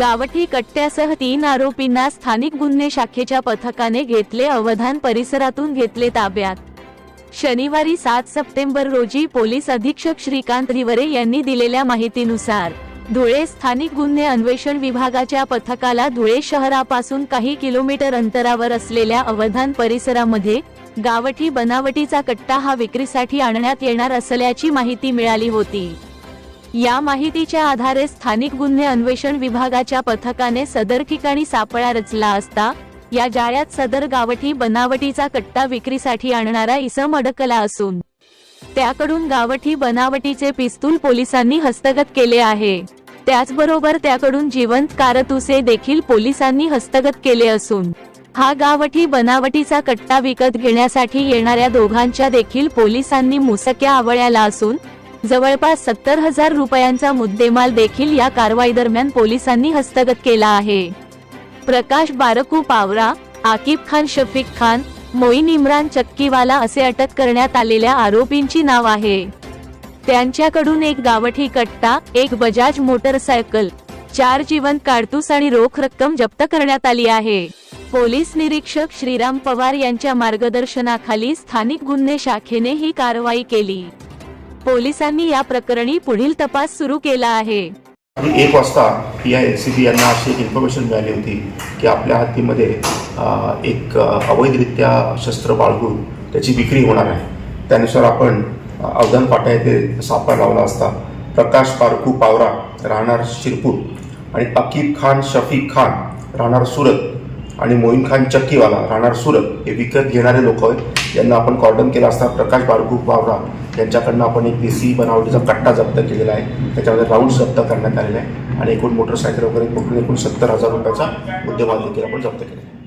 गावठी कट्ट्यासह तीन आरोपींना स्थानिक गुन्हे शाखेच्या पथकाने घेतले अवधान परिसरातून घेतले ताब्यात. शनिवारी सात सप्टेंबर रोजी पोलीस अधीक्षक श्रीकांत रिवरे यांनी दिलेल्या माहितीनुसार धुळे स्थानिक गुन्हे अन्वेषण विभागाच्या पथकाला धुळे शहरापासून काही किलोमीटर अंतरावर असलेल्या अवधान परिसरामध्ये गावठी बनावटीचा कट्टा हा विक्रीसाठी आणण्यात येणार असल्याची माहिती मिळाली होती. या माहितीच्या आधारे स्थानिक गुन्हे अन्वेषण विभागाच्या पथकाने सदर ठिकाणी सापळा रचला असता या जाळ्यात सदर गावठी बनावटीचा कट्टा विक्रीसाठी आणणारा इसम अडकला असून त्याकडून गावठी बनावटीचे पिस्तूल पोलिसांनी हस्तगत केले आहे. त्याचबरोबर त्याकडून जिवंत कारतुसे देखील पोलिसांनी हस्तगत केले असून हा गावठी बनावटीचा कट्टा विकत घेण्यासाठी येणाऱ्या दोघांच्या देखील पोलिसांनी मुसक्या आवळ्याला असून जवळपास सत्तर हजार रुपयांचा मुद्देमाल देखील या कारवाई दरम्यान पोलिसांनी हस्तगत केला आहे. प्रकाश बारकू पावरा आकिब खान शफीक खान मोईन इम्रान चक्कीवाला असे अटक करण्यात आलेल्या आरोपींची नाव आहे. त्यांच्याकडून एक गावठी कट्टा एक बजाज मोटरसायकल चार जिवंत काडतूस आणि रोख रक्कम जप्त करण्यात आली आहे. पोलीस निरीक्षक श्रीराम पवार यांच्या मार्गदर्शनाखाली स्थानिक गुन्हे शाखेने ही कारवाई केली. पोलिसांनी या प्रकरणी पुढील तपास सुरू केला आहे. आणि एक वाजता P I S C B यांना अशी एक इन्फॉर्मेशन मिळाली होती की आपल्या हद्दीमध्ये एक अवैधरित्या शस्त्र बाळगून त्याची विक्री होणार आहे. त्यानुसार आपण अवधान फाटा येथे सापळा लावला असता. प्रकाश पारखू पावरा राहणार शिरपूर आणि अकीब खान शफीक खान राहणार सुरत आणि मोईन खान चक्कीवाला राहणार सुरत हे विकत घेणारे लोक आहेत. यांना आपण कॉर्डन केला असता प्रकाश बारकू पावरा त्यांच्याकडनं आपण एक देसी बनावटीचा कट्टा जप्त केलेला आहे. त्याच्यामध्ये राऊंड जप्त करण्यात आलेला आहे. आणि एकूण मोटरसायकल वगैरे पकडून एकूण सत्तर हजार रुपयाचा मुद्देमाल देखील आपण जप्त केला आहे.